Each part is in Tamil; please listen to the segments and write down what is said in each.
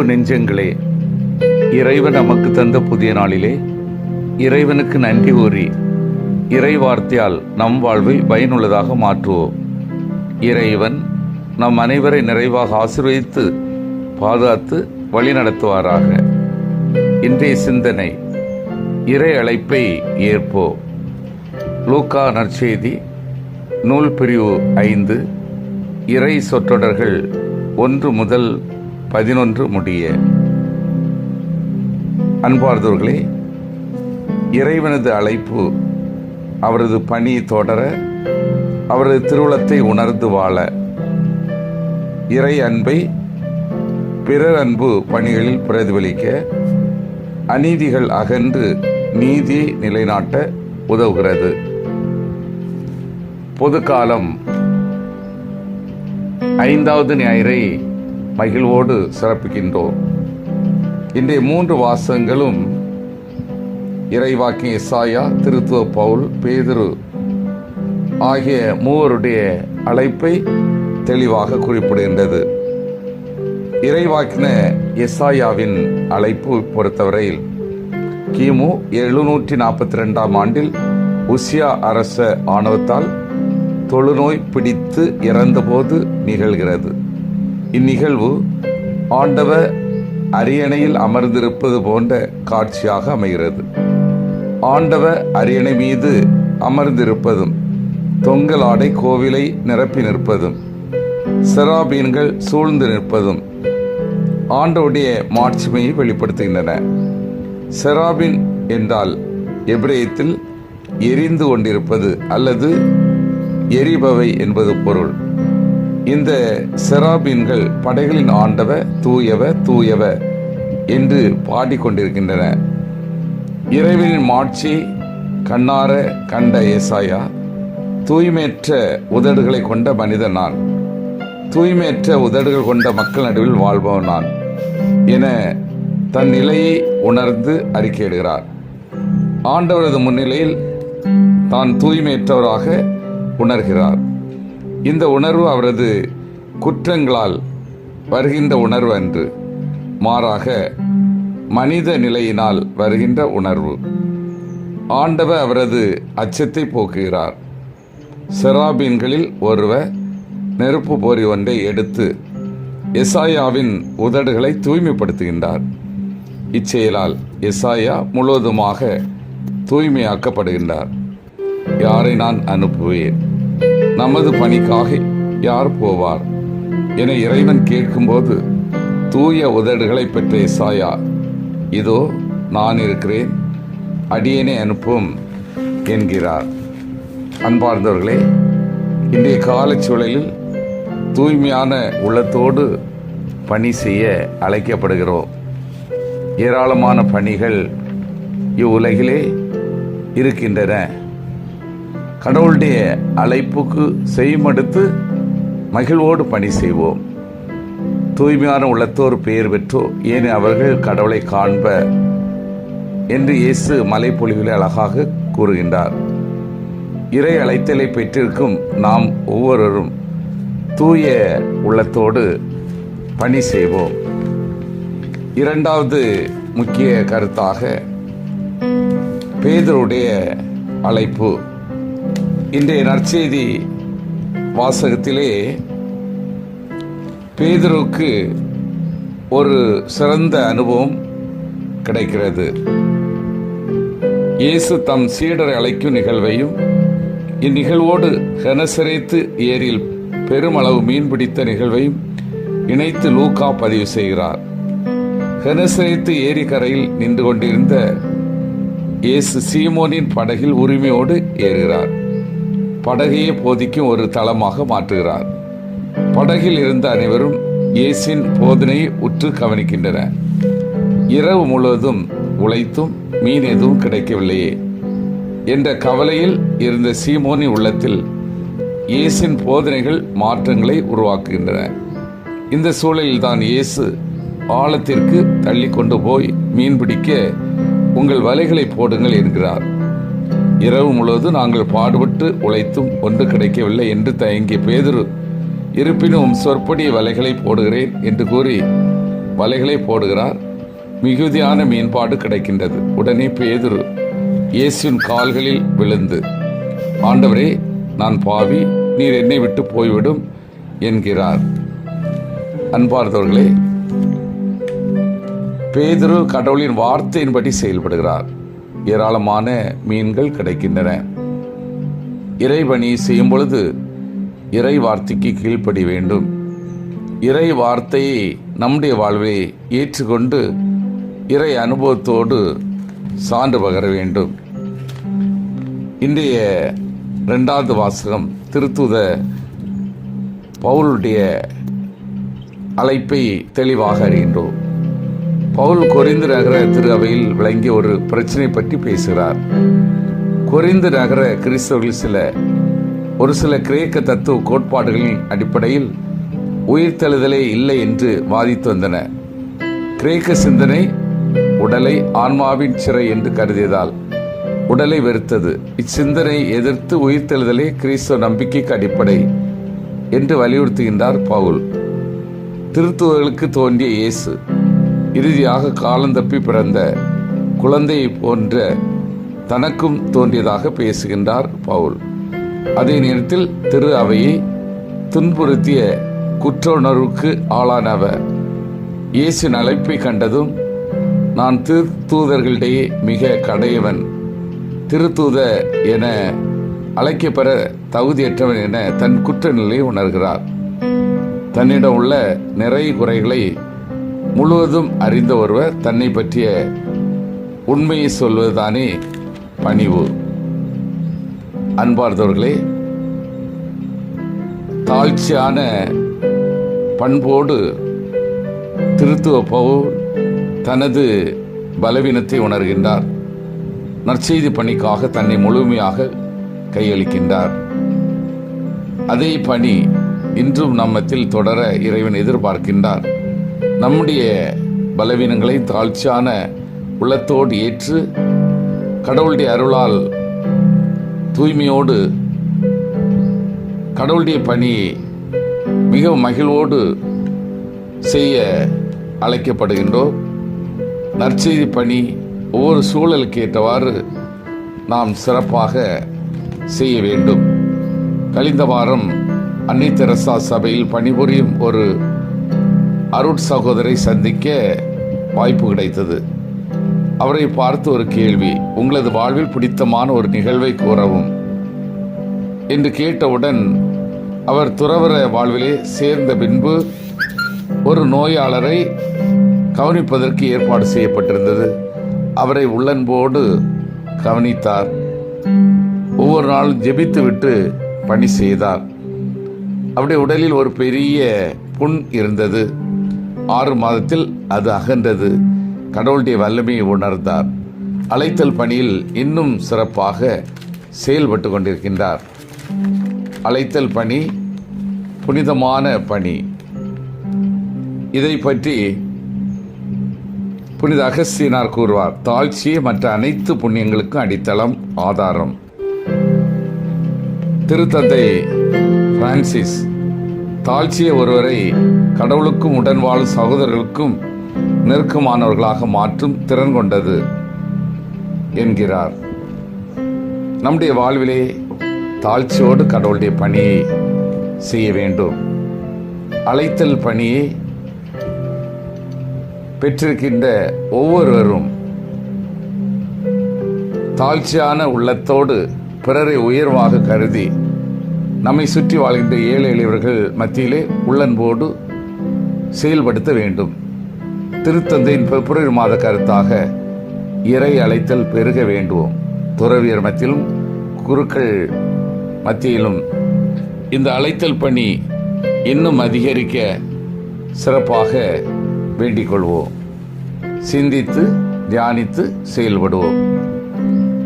அன்பு நெஞ்சங்களே இறைவன் நமக்கு தந்த புதிய நாளிலே இறைவனுக்கு நன்றி கூறி இறை வார்த்தையால் நம் வாழ்வை பயனுள்ளதாக மாற்றுவோம். இறைவன் நம் அனைவரை நிறைவாக ஆசீர்வதித்து பாதுகாத்து வழிநடத்துவாராக இன்றைய சிந்தனை இறை அழைப்பை ஏற்போம். லூக்கா நற்செய்தி நூல் பிரிவு ஐந்து இறை சொற்றொடர்கள் ஒன்று முதல் பதினொன்று முடிய. அன்பார்ந்தவர்களே இறைவனது அழைப்பு அவரது பணி தொடர அவரது திருவுளத்தை உணர்ந்து வாழ இறை அன்பை பிறர் அன்பு பணிகளில் பிரதிபலிக்க அநீதிகள் அகன்று நீதியை நிலைநாட்ட உதவுகிறது. பொதுக்காலம் ஐந்தாவது ஞாயிறை மகிழ்வோடு சிறப்பிக்கின்றோம். இன்றைய மூன்று வாசகங்களும் இறைவாக்கிய இசாயா திருத்துவ பவுல் பேதுரு ஆகிய மூவருடைய அழைப்பை தெளிவாக குறிப்பிடுகின்றது. இறைவாக்கின எசாயாவின் அழைப்பு பொறுத்தவரையில் கிமு எழுநூற்றி நாற்பத்தி ரெண்டாம் ஆண்டில் உசியா அரச ஆணவத்தால் தொழுநோய் பிடித்து இறந்தபோது நிகழ்கிறது. இந்நிகழ்வு ஆண்டவ அரியணையில் அமர்ந்திருப்பது போன்ற காட்சியாக அமைகிறது. ஆண்டவ அரியணை மீது அமர்ந்திருப்பதும் தொங்கல் ஆடை கோவிலை நிரப்பி நிற்பதும் செராபீன்கள் சூழ்ந்து நிற்பதும் ஆண்டவுடைய மாட்சிமையை வெளிப்படுத்துகின்றன. செராபின் என்றால் எபிரேயத்தில் எரிந்து கொண்டிருப்பது அல்லது எரிபவை என்பது பொருள். இந்த செராபீன்கள் படைகளின் ஆண்டவ தூயவ தூயவ என்று பாடிக்கொண்டிருக்கின்றன. இறைவனின் மாட்சி கண்ணார கண்ட ஏசாயா தூய்மையற்ற உதடுகளை கொண்ட மனிதன் நான். தூய்மையற்ற உதடுகள் கொண்ட மக்கள் நடுவில் வாழ்பவன் நான் என தன் நிலையை உணர்ந்து அறிக்கையிடுகிறார். ஆண்டவரது முன்னிலையில் தான் தூய்மையற்றவராக உணர்கிறார். இந்த உணர்வு அவரது குற்றங்களால் வருகின்ற உணர்வு அன்று மாறாக மனித நிலையினால் வருகின்ற உணர்வு. ஆண்டவர் அவரது அச்சத்தை போக்குகிறார். செராபீன்களில் ஒருவர் நெருப்பு போரி ஒன்றை எடுத்து எசாயாவின் உதடுகளை தூய்மைப்படுத்துகின்றார். இச்செயலால் எசாயா முழுவதுமாக தூய்மையாக்கப்படுகின்றார். யாரை நான் அனுப்புவேன்? நமது பணிக்காக யார் போவார்? என இறைவன் கேட்கும்போது தூய உதடுகளை பெற்ற இசாயா இதோ நான் இருக்கிறேன் அடியேனே அனுப்பும் என்கிறார். அன்பார்ந்தவர்களே இன்றைய காலச்சூழலில் தூய்மையான உள்ளத்தோடு பணி செய்ய அழைக்கப்படுகிறோம். ஏராளமான பணிகள் இவ்வுலகிலே இருக்கின்றன. கடவுளுடைய அழைப்புக்கு செய்மடுத்து மகிழ்வோடு பணி செய்வோம். தூய்மையான உள்ளத்தோர் பெயர் பெற்றோ ஏன் அவர்கள் கடவுளை காண்ப என்று இயேசு மலைப்பொழிவில் அழகாக கூறுகின்றார். இறை அழைத்தலை பெற்றிருக்கும் நாம் ஒவ்வொருவரும் தூய உள்ளத்தோடு பணி செய்வோம். இரண்டாவது முக்கிய கருத்தாக பேதருடைய அழைப்பு. இன்றைய நற்செய்தி வாசகத்திலே பேதருக்கு ஒரு சிறந்த அனுபவம் கிடைக்கிறது. இயேசு தம் சீடரை அழைக்கும் நிகழ்வையும் இந்நிகழ்வோடு கனசரைத்து ஏரியில் பெருமளவு மீன் பிடித்த நிகழ்வையும் இணைத்து லூக்கா பதிவு செய்கிறார். கனசரைத்து ஏரி கரையில் நின்று கொண்டிருந்த இயேசு சீமோனின் படகில் உரிமையோடு ஏறுகிறார். படகையே போதிக்கும் ஒரு தளமாக மாற்றுகிறார். படகில் இருந்த அனைவரும் இயேசின் போதனையை உற்று கவனிக்கின்றனர் இரவு முழுவதும் உழைத்தும் மீன் எதுவும் கிடைக்கவில்லையே என்ற கவலையில் இருந்த சீமோனி உள்ளத்தில் இயேசின் போதனைகள் மாற்றங்களை உருவாக்குகின்றன. இந்த சூழலில் தான் இயேசு ஆழத்திற்கு தள்ளி கொண்டு போய் மீன் பிடிக்க உங்கள் வலைகளை போடுங்கள் என்கிறார். இரவு முழுவதும் நாங்கள் பாடுபட்டு உழைத்தும் ஒன்று கிடைக்கவில்லை என்று தயங்கிய பேதுரு இருப்பினும் சொற்படி வலைகளை போடுகிறேன் என்று கூறி வலைகளை போடுகிறார். மிகுதியான மீன்பாடு கிடைக்கின்றது. உடனே பேதுரு இயேசுவின் கால்களில் விழுந்து ஆண்டவரே நான் பாவி நீர் என்னை விட்டு போய்விடும் என்கிறார். அன்பார்ந்தவர்களே பேதுரு கடவுளின் வார்த்தையின்படி செயல்படுகிறார். ஏராளமான மீன்கள் கிடைக்கின்றன. இறைவணி செய்யும் பொழுது இறை வார்த்தைக்கு கீழ்ப்படி வேண்டும். இறை வார்த்தையை நம்முடைய வாழ்வை ஏற்றுக்கொண்டு இறை அனுபவத்தோடு சான்று பகர வேண்டும். இன்றைய ரெண்டாவது வாசகம் திருத்துத பவுலுடைய அழைப்பை தெளிவாக அறிகின்றோம். பவுல் கொரிந்து நகர திரு அவையில் விளங்கிய ஒரு பிரச்சனை பற்றி பேசுகிறார். கொரிந்து நகர கிறிஸ்தவர்கள் சில ஒரு சில கிரேக்க தத்துவ கோட்பாடுகளின் அடிப்படையில் உயிர்த்தெழுதலே இல்லை என்று வாதித்து வந்தன. கிரேக்க சிந்தனை உடலை ஆன்மாவின் சிறை என்று கருதியதால் உடலை வெறுத்தது. இச்சிந்தனை எதிர்த்து உயிர்த்தெழுதலே கிறிஸ்தவ நம்பிக்கைக்கு அடிப்படை என்று வலியுறுத்துகின்றார் பவுல். திருத்துவர்களுக்கு தோன்றிய இயேசு. இறுதியாக காலந்தப்பி பிறந்த குழந்தையை போன்ற தனக்கும் தோன்றியதாக பேசுகின்றார் பவுல். அதே நேரத்தில் திரு அவையை துன்புறுத்திய குற்ற உணர்வுக்கு ஆளானவர் இயேசின் அழைப்பை கண்டதும் நான் திருத்தூதர்களிடையே மிக கடையவன். திருத்தூத என அழைக்கப்பெற தகுதியற்றவன் என தன் குற்ற நிலையை உணர்கிறார். தன்னிடம் உள்ள நிறை குறைகளை முழுவதும் அறிந்த ஒருவர் தன்னை பற்றிய உண்மையை சொல்வதுதானே பணிவு. அன்பார்ந்தவர்களே தாழ்ச்சியான பண்போடு திருத்துவ பவுல் தனது பலவீனத்தை உணர்கின்றார். நற்செய்தி பணிக்காக தன்னை முழுமையாக கையளிக்கின்றார். அதே பணி இன்றும் நம்மத்தில் தொடர இறைவன் எதிர்பார்க்கின்றார். நம்முடைய பலவீனங்களை தாழ்ச்சியான உள்ளத்தோடு ஏற்று கடவுளுடைய அருளால் தூய்மையோடு கடவுளுடைய பணியை மிக மகிழ்வோடு செய்ய அழைக்கப்படுகின்றோம் நற்செய்தி பணி ஒவ்வொரு சூழலுக்கு ஏற்றவாறு நாம் சிறப்பாக செய்ய வேண்டும். கழிந்த வாரம் அன்னை தெரசா சபையில் பணிபுரியும் ஒரு அருட் சகோதரை சந்திக்க வாய்ப்பு கிடைத்தது. அவரை பார்த்து ஒரு கேள்வி உங்களது வாழ்வில் பிடித்தமான ஒரு நிகழ்வை கூறவும் என்று கேட்டவுடன் அவர் துறவர வாழ்விலே சேர்ந்த பின்பு ஒரு நோயாளரை கவனிப்பதற்கு ஏற்பாடு செய்யப்பட்டிருந்தது. அவரை உள்ளன்போடு கவனித்தார். ஒவ்வொரு நாளும் ஜெபித்துவிட்டு பணி செய்தார். அவருடைய உடலில் ஒரு பெரிய புண் இருந்தது. ஆறு மாதத்தில் அது அகன்றது. கடவுளுடைய வல்லமையை உணர்ந்தார். அழைத்தல் பணியில் இன்னும் சிறப்பாக செயல்பட்டு கொண்டிருக்கின்றார். அழைத்தல் பணி புனிதமான பணி. இதை பற்றி புனித அகஸ்தினார் கூறுவார் தாழ்ச்சியே மற்ற அனைத்து புண்ணியங்களுக்கும் அடித்தளம் ஆதாரம். திருத்தந்தை பிரான்சிஸ் தாழ்ச்சிய ஒருவரை கடவுளுக்கும் உடன் வாழும் சகோதரர்களுக்கும் நெருக்கமானவர்களாக மாற்றும் திறன் கொண்டது என்கிறார். நம்முடைய வாழ்விலே தாழ்ச்சியோடு கடவுளுடைய பணியை செய்ய வேண்டும். அழைத்தல் பணியை பெற்றிருக்கின்ற ஒவ்வொருவரும் தாழ்ச்சியான உள்ளத்தோடு பிறரை உயர்வாக கருதி நம்மை சுற்றி வாழ்கின்ற ஏழை எளியவர்கள் மத்தியிலே உள்ளன்போடு செயல்படுத்த வேண்டும். திருத்தந்தையின் பிப்ரவரி மாத கருத்தாக இறை அழைத்தல் பெருக வேண்டுவோம். துறவியர் மத்தியிலும் குருக்கள் மத்தியிலும் இந்த அழைத்தல் பணி இன்னும் அதிகரிக்க சிறப்பாக வேண்டிக் கொள்வோம். சிந்தித்து தியானித்து செயல்படுவோம்.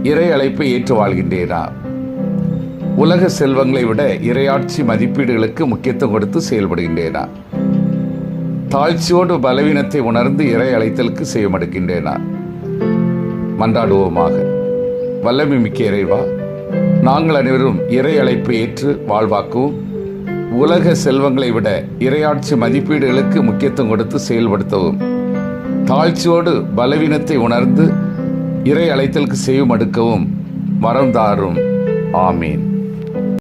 இறை அழைப்பை ஏற்று வாழ்கின்றேனா? உலக செல்வங்களை விட இரையாட்சி மதிப்பீடுகளுக்கு முக்கியத்துவம் கொடுத்து செயல்படுகின்றேனா? தாழ்ச்சியோடு பலவீனத்தை உணர்ந்து இறை அழைத்தலுக்கு செய்ய நான் மன்றாடுவோமாக. வல்லமை மிக்க இறைவா நாங்கள் அனைவரும் இறை அழைப்பை ஏற்று வாழ்வாக்கவும் உலக செல்வங்களை விட இரையாட்சி மதிப்பீடுகளுக்கு முக்கியத்துவம் கொடுத்து செயல்படுத்தவும் தாழ்ச்சியோடு பலவீனத்தை உணர்ந்து இறை அழைத்தலுக்கு செய்யும் அடுக்கவும் வரம் தாரும். ஆமீன்.